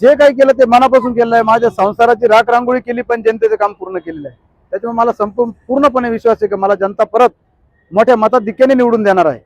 जे काही केलं ते मनापासून केलं आहे. माझ्या संसाराची राख रांगोळी केली पण जनतेचं काम पूर्ण केलेलं आहे. त्याच्यामुळे मला संपूर्ण पूर्णपणे विश्वास आहे की मला जनता परत मोठ्या मताधिक्याने निवडून देणार आहे.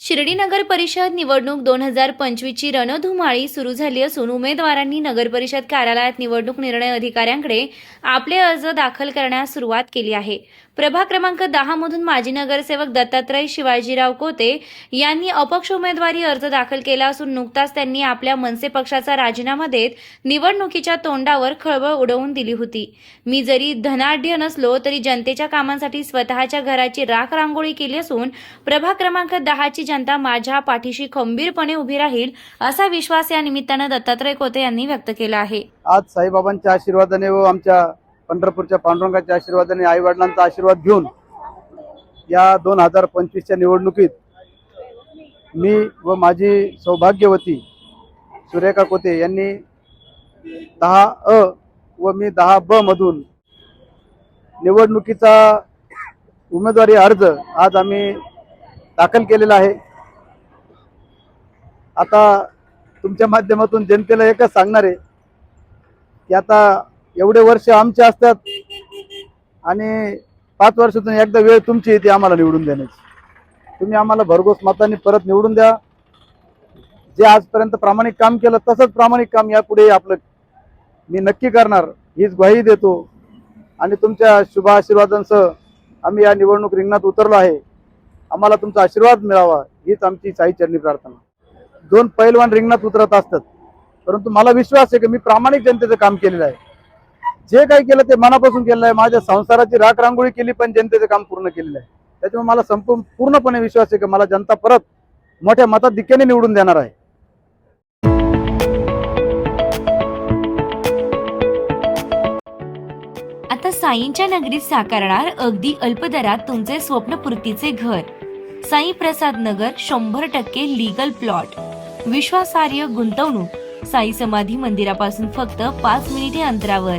शिर्डी नगर परिषद निवडणूक दोन हजार पंचवीसची रणधुमाळी सुरू झाली असून उमेदवारांनी नगर परिषद कार्यालयात निवडणूक निर्णय अधिकाऱ्यांकडे आपले अर्ज दाखल करण्यास सुरुवात केली आहे. प्रभाग क्रमांक दहा मधून माजी नगरसेवक दत्तात्रय शिवाजीराव कोते यांनी अपक्ष उमेदवारी अर्ज दाखल केला असून नुकताच त्यांनी आपल्या मनसे पक्षाचा राजीनामा देत निवडणुकीच्या तोंडावर खळबळ उडवून दिली होती. मी जरी धनाढ्य नसलो तरी जनतेच्या कामांसाठी स्वतःच्या घराची राख रांगोळी केली असून प्रभाग क्रमांक दहाची जनता माझ्या पाठीशी खंबीरपणे उभी राहील असा विश्वास या निमित्तानं दत्तात्रय कोते यांनी व्यक्त केला आहे. आज साईबाबांच्या आशीर्वादाने व आमच्या पंढरपूरच्या पांडुरंगाच्या आशीर्वादाने आई वडिलांचा आशीर्वाद घेऊन या दोन हजार पंचवीसच्या निवडणुकीत मी व माझी सौभाग्यवती सुरेखा कोते यांनी दहा अ व मी दहा ब मधून निवडणुकीचा उमेदवारी अर्ज आज आम्ही दाखल केलेला आहे. आता तुमच्या माध्यमातून जनतेला एकच सांगणार आहे की आता एवढे वर्ष आमचे असतात. आणि पाच वर्षातून एकदा वेळ तुमची येते आम्हाला निवडून देण्याची. तुम्ही आम्हाला भरघोस मतांनी परत निवडून द्या. जे आजपर्यंत प्रामाणिक काम केलं तसंच प्रामाणिक काम यापुढे आपलं मी नक्की करणार. हीच ग्वाही देतो. आणि तुमच्या शुभ आशीर्वादांसह आम्ही या निवडणूक रिंगणात उतरलो आहे. आम्हाला तुमचा आशीर्वाद मिळावा हीच आमची साई चरणी प्रार्थना. दोन पैलवान रिंगणात उतरत असतात. परंतु मला विश्वास आहे की मी प्रामाणिक जनतेचं काम केलेलं आहे. जे काही केलं ते मनापासून केलं आहे. माझ्या संसाराची राख रांगोळी केली पण जनतेचं काम पूर्ण केलेलं आहे. त्याच्यामुळे मला संपूर्ण पूर्णपणे विश्वास आहे की मला जनता परत मोठ्या मताधिक्याने निवडून देणार आहे. आता साईंच्या नगरीत साकारणार अगदी अल्प दरात तुमचे स्वप्नपूर्तीचे घर. साई प्रसाद नगर शंभर टक्के लीगल प्लॉट विश्वासार्ह गुंतवणूक. साई समाधी मंदिरापासून फक्त पाच मिनिटे अंतरावर.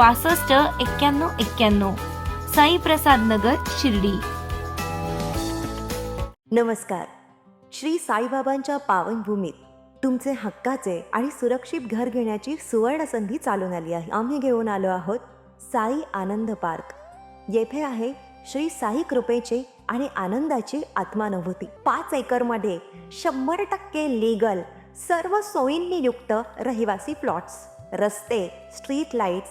पासष्ट एक्क्याण्णव एक्क्याण्णव. साई प्रसाद नगर शिर्डी. नमस्कार. श्री साईबाबांच्या पावनभूमीत तुमचे हक्काचे आणि सुरक्षित घर घेण्याची सुवर्ण संधी चालून आली आहे. आम्ही घेऊन आलो आहोत साई आनंद पार्क. येथे आहे श्री साई कृपेचे आणि आनंदाची आत्मानुभूती. पाच एकरमध्ये शंभर टक्के लीगल सर्व सोयींनी युक्त रहिवासी प्लॉट्स रस्ते स्ट्रीट लाईट्स